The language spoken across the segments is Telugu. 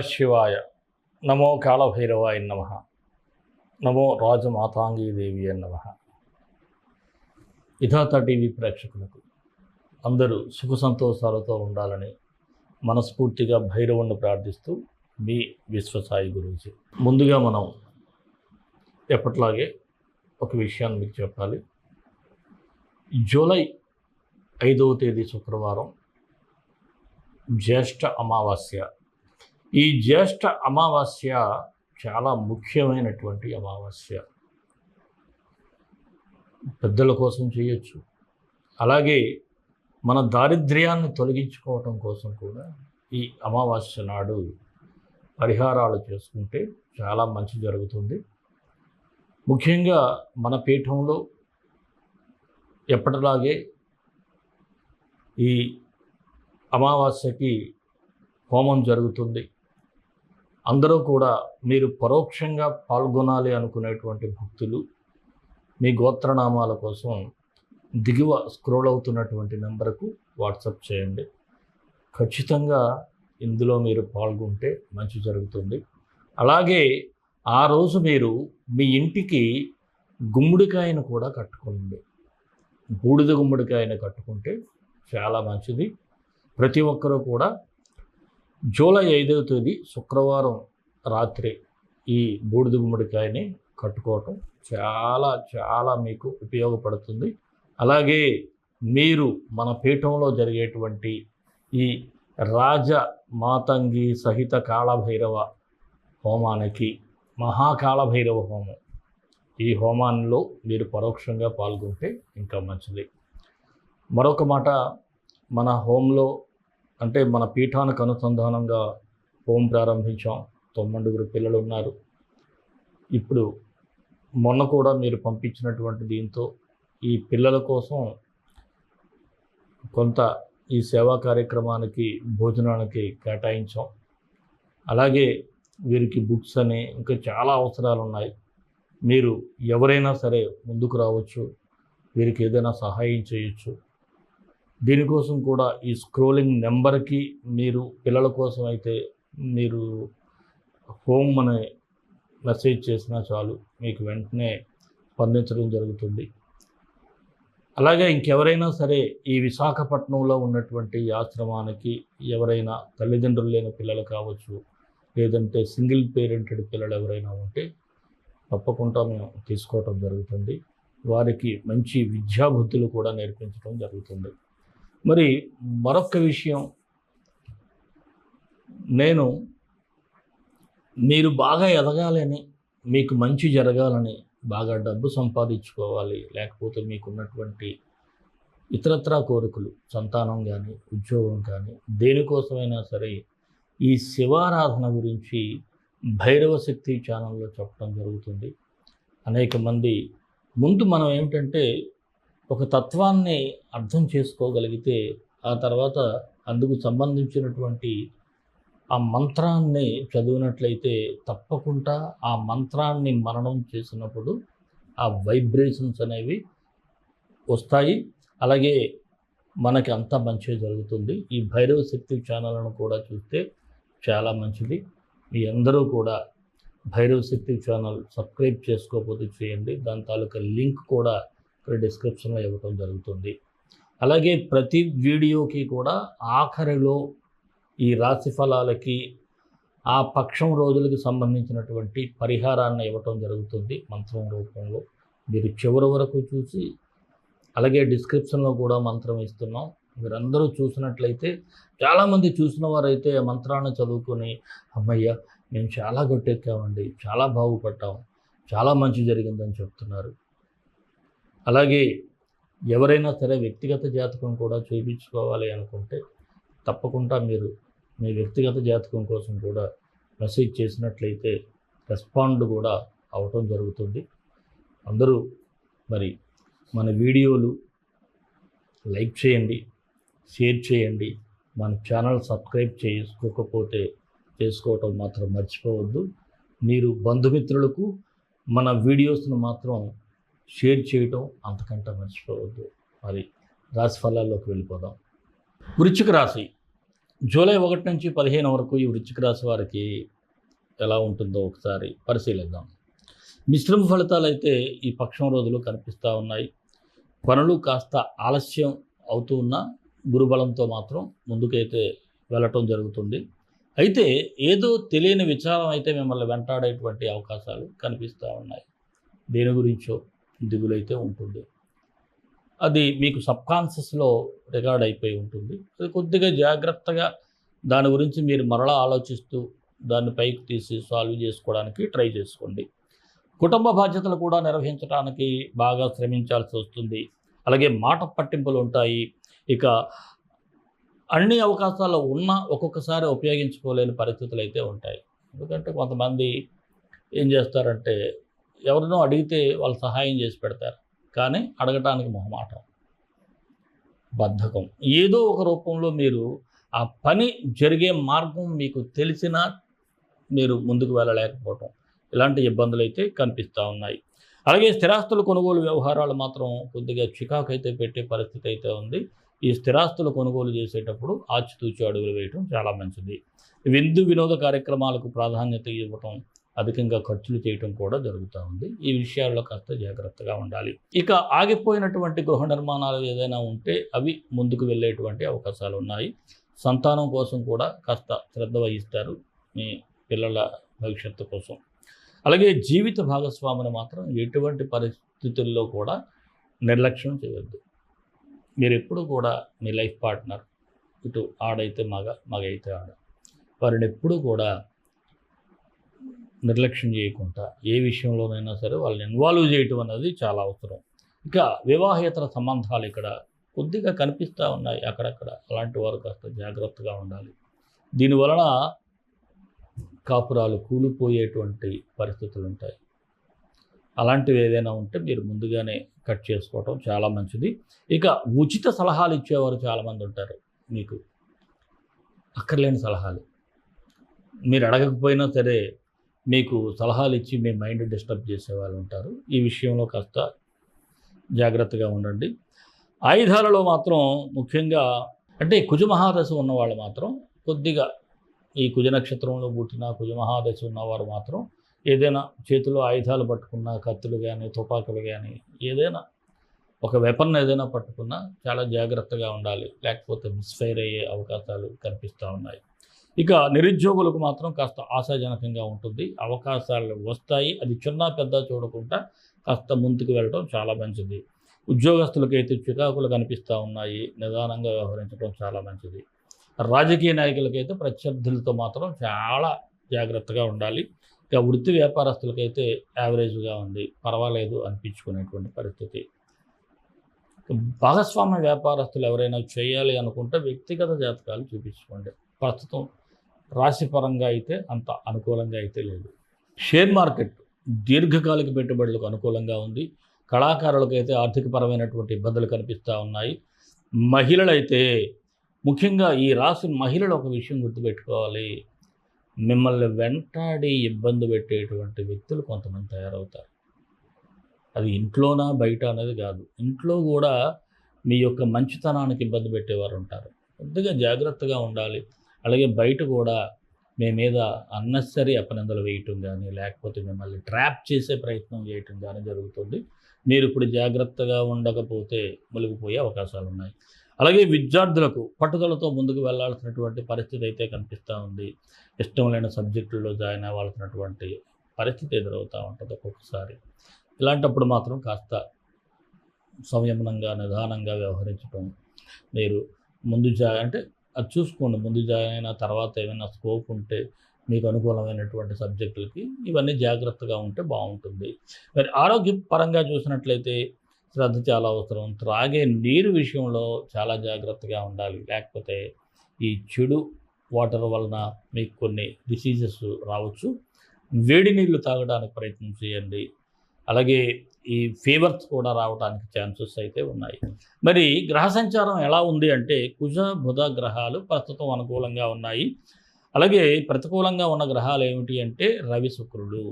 శివాయ. నమో కాళభైరవాయ నమ. నమో రాజమాతాంగీదేవి నమ. ఇథాత టీవీ ప్రేక్షకులకు అందరూ సుఖ సంతోషాలతో ఉండాలని మనస్ఫూర్తిగా భైరవుణ్ణి ప్రార్థిస్తూ మీ విశ్వసాయి గురించి ముందుగా మనం ఎప్పట్లాగే ఒక విషయాన్ని మీకు చెప్పాలి. జూలై ఐదవ తేదీ శుక్రవారం జ్యేష్ఠ అమావాస్య ఈ జ్యేష్ఠ అమావాస్య చాలా ముఖ్యమైనటువంటి అమావాస్య. పెద్దల కోసం చేయొచ్చు. అలాగే మన దారిద్ర్యాన్ని తొలగించుకోవటం కోసం కూడా ఈ అమావాస్య నాడు పరిహారాలు చేసుకుంటే చాలా మంచి జరుగుతుంది. ముఖ్యంగా మన పీఠంలో ఎప్పటిలాగే ఈ అమావాస్యకి హోమం జరుగుతుంది. అందరూ కూడా మీరు పరోక్షంగా పాల్గొనాలి అనుకునేటువంటి భక్తులు మీ గోత్రనామాల కోసం దిగువ స్క్రోల్ అవుతున్నటువంటి నెంబర్కు వాట్సప్ చేయండి. ఖచ్చితంగా ఇందులో మీరు పాల్గొంటే మంచి జరుగుతుంది. అలాగే ఆ రోజు మీరు మీ ఇంటికి గుమ్మడికాయను కూడా కట్టుకోండి. బూడిద గుమ్మడికాయను కట్టుకుంటే చాలా మంచిది. ప్రతి ఒక్కరూ కూడా జూలై ఐదవ తేదీ శుక్రవారం రాత్రి ఈ బూడిద గుమ్మడికాయని కట్టుకోవటం చాలా చాలా మీకు ఉపయోగపడుతుంది. అలాగే మీరు మన పీఠంలో జరిగేటువంటి ఈ రాజ మాతంగి సహిత కాళభైరవ హోమానికి మహాకాళభైరవ హోమం. ఈ హోమాల్లో మీరు పరోక్షంగా పాల్గొంటే ఇంకా మంచిది. మరొక మాట మన హోంలో అంటే మన పీఠానికి అనుసంధానంగా హోం ప్రారంభించాం. తొమ్మిదిగురు పిల్లలు ఉన్నారు. ఇప్పుడు మొన్న కూడా మీరు పంపించినటువంటి దీంతో ఈ పిల్లల కోసం కొంత ఈ సేవా కార్యక్రమానికి భోజనానికి కేటాయించాం. అలాగే వీరికి బుక్స్ అని ఇంకా చాలా అవసరాలు ఉన్నాయి. మీరు ఎవరైనా సరే ముందుకు రావచ్చు. వీరికి ఏదైనా సహాయం చేయొచ్చు. దీనికోసం కూడా ఈ స్క్రోలింగ్ నెంబర్కి మీరు పిల్లల కోసం అయితే మీరు హోమ్ అనే మెసేజ్ చేసినా చాలు మీకు వెంటనే స్పందించడం జరుగుతుంది. అలాగే ఇంకెవరైనా సరే ఈ విశాఖపట్నంలో ఉన్నటువంటి ఆశ్రమానికి ఎవరైనా తల్లిదండ్రులు లేని పిల్లలు కావచ్చు లేదంటే సింగిల్ పేరెంటెడ్ పిల్లలు ఎవరైనా ఉంటే తప్పకుండా మేము తీసుకోవటం జరుగుతుంది. వారికి మంచి విద్యాబుద్ధులు కూడా నేర్పించడం జరుగుతుంది. మరి మరొక విషయం. నేను మీరు బాగా ఎదగాలని మీకు మంచి జరగాలని బాగా డబ్బు సంపాదించుకోవాలి లేకపోతే మీకున్నటువంటి ఇతరత్రా కోరికలు సంతానం కానీ ఉద్యోగం కానీ దేనికోసమైనా సరే ఈ శివారాధన గురించి భైరవ శక్తి ఛానల్లో చెప్పడం జరుగుతుంది. అనేక మంది ముందు మనం ఏమిటంటే ఒక తత్వాన్ని అర్థం చేసుకోగలిగితే ఆ తర్వాత అందుకు సంబంధించినటువంటి ఆ మంత్రాన్ని చదివినట్లయితే తప్పకుండా ఆ మంత్రాన్ని మరణం చేసినప్పుడు ఆ వైబ్రేషన్స్ అనేవి వస్తాయి. అలాగే మనకి అంతా మంచిగా జరుగుతుంది. ఈ భైరవ శక్తి ఛానల్ను కూడా చూస్తే చాలా మంచిది. మీ అందరూ కూడా భైరవ శక్తి ఛానల్ సబ్స్క్రైబ్ చేసుకోకపోతే చేయండి. దాని తాలూకా లింక్ కూడా ఇక్కడ డిస్క్రిప్షన్లో ఇవ్వటం జరుగుతుంది. అలాగే ప్రతి వీడియోకి కూడా ఆఖరిలో ఈ రాశి ఫలాలకి ఆ పక్షం రోజులకి సంబంధించినటువంటి పరిహారాన్ని ఇవ్వటం జరుగుతుంది మంత్రం రూపంలో. మీరు చివరి వరకు చూసి అలాగే డిస్క్రిప్షన్లో కూడా మంత్రం ఇస్తున్నాం. మీరందరూ చూసినట్లయితే చాలామంది చూసిన వారైతే మంత్రాన్ని చదువుకొని అమ్మయ్య మేము చాలా గట్టెక్కామండి చాలా బాగుపడ్డాం చాలా మంచి జరిగిందని చెప్తున్నారు. అలాగే ఎవరైనా సరే వ్యక్తిగత జాతకం కూడా చూపించుకోవాలి అనుకుంటే తప్పకుండా మీరు మీ వ్యక్తిగత జాతకం కోసం కూడా మెసేజ్ చేసినట్లయితే రెస్పాండ్ కూడా అవటం జరుగుతుంది. అందరూ మరి మన వీడియోలు లైక్ చేయండి షేర్ చేయండి. మన ఛానల్ సబ్స్క్రైబ్ చేసుకోకపోతే చేసుకోవటం మాత్రం మర్చిపోవద్దు. మీరు బంధుమిత్రులకు మన వీడియోస్ను మాత్రం షేర్ చేయటం అంతకంటే మర్చిపోవద్దు మరి రాశి ఫలాల్లోకి వెళ్ళిపోదాం. వృచ్చిక రాశి. జూలై ఒకటి నుంచి పదిహేను వరకు ఈ వృచ్చిక రాశి వారికి ఎలా ఉంటుందో ఒకసారి పరిశీలిద్దాం. మిశ్రమ ఫలితాలు అయితే ఈ పక్షం రోజులు కనిపిస్తూ ఉన్నాయి. పనులు కాస్త ఆలస్యం అవుతూ ఉన్నా గురుబలంతో మాత్రం ముందుకైతే వెళ్ళటం జరుగుతుంది. అయితే ఏదో తెలియని విచారం అయితే మిమ్మల్ని వెంటాడేటువంటి అవకాశాలు కనిపిస్తూ ఉన్నాయి. దేని గురించో దిగులైతే ఉంటుంది. అది మీకు సబ్కాన్షియస్లో రికార్డ్ అయిపోయి ఉంటుంది. అది కొద్దిగా జాగ్రత్తగా దాని గురించి మీరు మరలా ఆలోచిస్తూ దాన్ని పైకి తీసి సాల్వ్ చేసుకోవడానికి ట్రై చేసుకోండి. కుటుంబ బాధ్యతలు కూడా నిర్వహించడానికి బాగా శ్రమించాల్సి వస్తుంది. అలాగే మాట పట్టింపులు ఉంటాయి. ఇక అన్ని అవకాశాలు ఉన్నా ఒక్కొక్కసారి ఉపయోగించుకోలేని పరిస్థితులు అయితే ఉంటాయి. ఎందుకంటే కొంతమంది ఏం చేస్తారంటే ఎవరినో అడిగితే వాళ్ళు సహాయం చేసి పెడతారు. కానీ అడగటానికి మొహమాటం. బద్ధకం. ఏదో ఒక రూపంలో మీరు ఆ పని జరిగే మార్గం మీకు తెలిసినా మీరు ముందుకు వెళ్ళలేకపోవటం. ఇలాంటి ఇబ్బందులు అయితే కనిపిస్తూ ఉన్నాయి. అలాగే స్థిరాస్తుల కొనుగోలు వ్యవహారాలు మాత్రం కొద్దిగా చికాకు అయితే పెట్టే పరిస్థితి అయితే ఉంది. ఈ స్థిరాస్తులు కొనుగోలు చేసేటప్పుడు ఆచితూచి అడుగులు వేయటం చాలా మంచిది. విందు వినోద కార్యక్రమాలకు ప్రాధాన్యత ఇవ్వటం అధికంగా ఖర్చులు చేయటం కూడా జరుగుతూ ఉంది. ఈ విషయాల్లో కాస్త జాగ్రత్తగా ఉండాలి. ఇక ఆగిపోయినటువంటి గృహ నిర్మాణాలు ఏదైనా ఉంటే అవి ముందుకు వెళ్ళేటువంటి అవకాశాలు ఉన్నాయి. సంతానం కోసం కూడా కాస్త శ్రద్ధ వహిస్తారు మీ పిల్లల భవిష్యత్తు కోసం. అలాగే జీవిత భాగస్వామిని మాత్రం ఎటువంటి పరిస్థితుల్లో కూడా నిర్లక్ష్యం చేయొద్దు. మీరు ఎప్పుడు కూడా మీ లైఫ్ పార్ట్నర్ ఇటు ఆడైతే మగ మగ అయితే ఆడ. వారిని ఎప్పుడూ కూడా నిర్లక్ష్యం చేయకుండా ఏ విషయంలోనైనా సరే వాళ్ళని ఇన్వాల్వ్ చేయటం అనేది చాలా అవసరం. ఇక వివాహేతర సంబంధాలు ఇక్కడ కొద్దిగా కనిపిస్తూ ఉన్నాయి అక్కడక్కడ. అలాంటి వారు కాస్త జాగ్రత్తగా ఉండాలి. దీనివలన కాపురాలు కూలిపోయేటువంటి పరిస్థితులు ఉంటాయి. అలాంటివి ఏదైనా ఉంటే మీరు ముందుగానే కట్ చేసుకోవటం చాలా మంచిది. ఇక ఉచిత సలహాలు ఇచ్చేవారు చాలామంది ఉంటారు మీకు. అక్కర్లేని సలహాలు. మీరు అడగకపోయినా సరే మీకు సలహాలు ఇచ్చి మీ మైండ్ డిస్టర్బ్ చేసే వాళ్ళు ఉంటారు. ఈ విషయంలో కాస్త జాగ్రత్తగా ఉండండి. ఆయుధాలలో మాత్రం ముఖ్యంగా అంటే కుజమహాదశ ఉన్నవాళ్ళు మాత్రం కొద్దిగా ఈ కుజ నక్షత్రంలో పుట్టిన కుజమహాదశ ఉన్నవారు మాత్రం ఏదైనా చేతిలో ఆయుధాలు పట్టుకున్న కత్తులు కానీ తుపాకులు కానీ ఏదైనా ఒక వెపన్ ఏదైనా పట్టుకున్నా చాలా జాగ్రత్తగా ఉండాలి. లేకపోతే మిస్ఫైర్ అయ్యే అవకాశాలు కనిపిస్తూ ఉన్నాయి. ఇక నిరుద్యోగులకు మాత్రం కాస్త ఆశాజనకంగా ఉంటుంది. అవకాశాలు వస్తాయి. అది చిన్న పెద్ద చూడకుండా కాస్త ముందుకు వెళ్ళడం చాలా మంచిది. ఉద్యోగస్తులకైతే చికాకులు కనిపిస్తూ ఉన్నాయి. నిదానంగా వ్యవహరించడం చాలా మంచిది. రాజకీయ నాయకులకైతే ప్రత్యర్థులతో మాత్రం చాలా జాగ్రత్తగా ఉండాలి. ఇక వృత్తి వ్యాపారస్తులకైతే యావరేజ్గా ఉంది. పర్వాలేదు అనిపించుకునేటువంటి పరిస్థితి. భాగస్వామ్య వ్యాపారస్తులు ఎవరైనా చేయాలి అనుకుంటే వ్యక్తిగత జాతకాలు చూపించుకోండి. ప్రస్తుతం రాశిపరంగా అయితే అంత అనుకూలంగా అయితే లేదు. షేర్ మార్కెట్ దీర్ఘకాలిక పెట్టుబడులకు అనుకూలంగా ఉంది. కళాకారులకు అయితే ఆర్థికపరమైనటువంటి ఇబ్బందులు కనిపిస్తూ ఉన్నాయి. మహిళలైతే ముఖ్యంగా ఈ రాశి మహిళలు ఒక విషయం గుర్తుపెట్టుకోవాలి. మిమ్మల్ని వెంటాడి ఇబ్బంది పెట్టేటువంటి వ్యక్తులు కొంతమంది తయారవుతారు. అది ఇంట్లోనా బయట అనేది కాదు. ఇంట్లో కూడా మీ యొక్క మంచితనానికి ఇబ్బంది పెట్టేవారు ఉంటారు. కొద్దిగా జాగ్రత్తగా ఉండాలి. అలాగే బయట కూడా మీ మీద అన్నెసరీ అపనిందలు వేయటం కానీ లేకపోతే మిమ్మల్ని ట్రాప్ చేసే ప్రయత్నం చేయటం కానీ జరుగుతుంది. మీరు ఇప్పుడు జాగ్రత్తగా ఉండకపోతే మునిగిపోయే అవకాశాలు ఉన్నాయి అలాగే విద్యార్థులకు పట్టుదలతో ముందుకు వెళ్ళాల్సినటువంటి పరిస్థితి అయితే కనిపిస్తూ ఉంది. ఇష్టం లేని సబ్జెక్టుల్లో జాయిన్ అవ్వాల్సినటువంటి పరిస్థితి ఎదురవుతూ ఉంటుంది ఒక్కొక్కసారి. ఇలాంటప్పుడు మాత్రం కాస్త సంయమనంగా నిదానంగా వ్యవహరించడం మీరు ముందు జా అంటే అది చూసుకోండి. ముందు జాయిన్ అయిన తర్వాత ఏమైనా స్కోప్ ఉంటే మీకు అనుకూలమైనటువంటి సబ్జెక్టులకి ఇవన్నీ జాగ్రత్తగా ఉంటే బాగుంటుంది. మరి ఆరోగ్య పరంగా చూసినట్లయితే శ్రద్ధ చాలా అవసరం. త్రాగే నీరు విషయంలో చాలా జాగ్రత్తగా ఉండాలి. లేకపోతే ఈ చెడు వాటర్ వలన మీకు కొన్ని డిసీజెస్ రావచ్చు. వేడి నీళ్ళు తాగడానికి ప్రయత్నం చేయండి. అలాగే ఈ ఫీవర్స్ కూడా రావడానికి ఛాన్సెస్ అయితే ఉన్నాయి. మరి గ్రహ సంచారం ఎలా ఉంది అంటే కుజ బుధ గ్రహాలు ప్రస్తుతం అనుకూలంగా ఉన్నాయి. అలాగే ప్రతికూలంగా ఉన్న గ్రహాలు ఏమిటి అంటే రవి శుక్రుడు.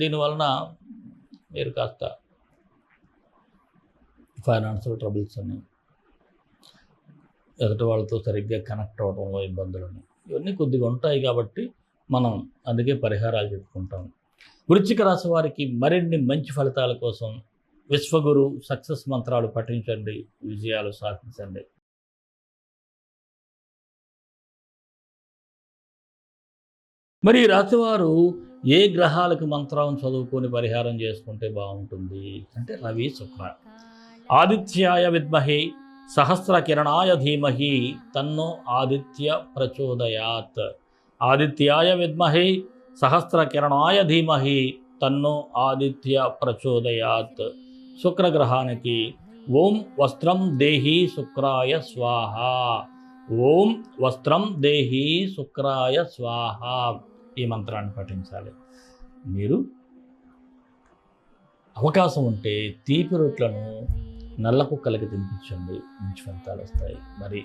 దీనివలన మీరు కాస్త ఫైనాన్షియల్ ట్రబుల్స్ అని ఎదుటి వాళ్ళతో సరిగ్గా కనెక్ట్ అవ్వడంలో ఇబ్బందులని ఇవన్నీ కొద్దిగా ఉంటాయి కాబట్టి మనం అందుకే పరిహారాలు చెప్పుకుంటాం. వృశ్చిక రాశి వారికి మరిన్ని మంచి ఫలితాల కోసం విశ్వగురు సక్సెస్ మంత్రాలు పఠించండి విజయాలు సాధించండి. మరి రాశివారు ఏ గ్రహాలకు మంత్రం చదువుకొని పరిహారం చేసుకుంటే బాగుంటుంది? అంటే రవి శుక్ర. ఆదిత్యాయ విద్మహే సహస్ర కిరణాయ ధీమహి తన్నో ఆదిత్య ప్రచోదయాత్. ఆదిత్యాయ విద్మహే సహస్ర కిరణాయ ధీమహి తన్నో ఆదిత్య ప్రచోదయాత్. శుక్రగ్రహానికి ఓం వస్త్రం దేహి శుక్రాయ స్వాహ. ఓం వస్త్రం దేహి శుక్రాయ స్వాహ. ఈ మంత్రాన్ని పఠించాలి. మీరు అవకాశం ఉంటే తీపి రొట్లను నల్ల కుక్కలకి తినిపించండి. మంచి ఫలితాలు వస్తాయి. మరి